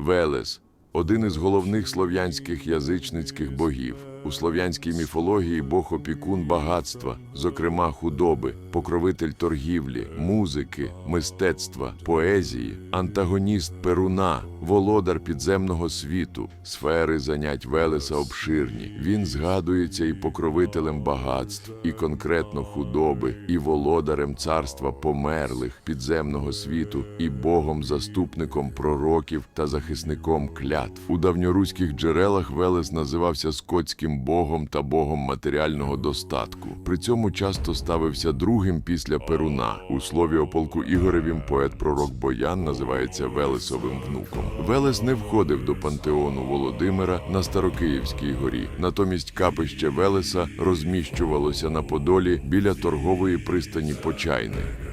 Велес один із головних слов'янських язичницьких богів. У слов'янській міфології Бог опікун багатства, зокрема худоби, покровитель торгівлі, музики, мистецтва, поезії, антагоніст Перуна, володар підземного світу, сфери занять Велеса обширні. Він згадується і покровителем багатств, і конкретно худоби, і володарем царства померлих підземного світу, і богом-заступником пророків та захисником клятв. У давньоруських джерелах Велес називався скотським богом та богом матеріального достатку. При цьому часто ставився другим після Перуна. У слові о полку Ігоревім поет-пророк Боян називається Велесовим внуком. Велес не входив до пантеону Володимира на Старокиївській горі. Натомість капище Велеса розміщувалося на Подолі біля торгової пристані Почайни.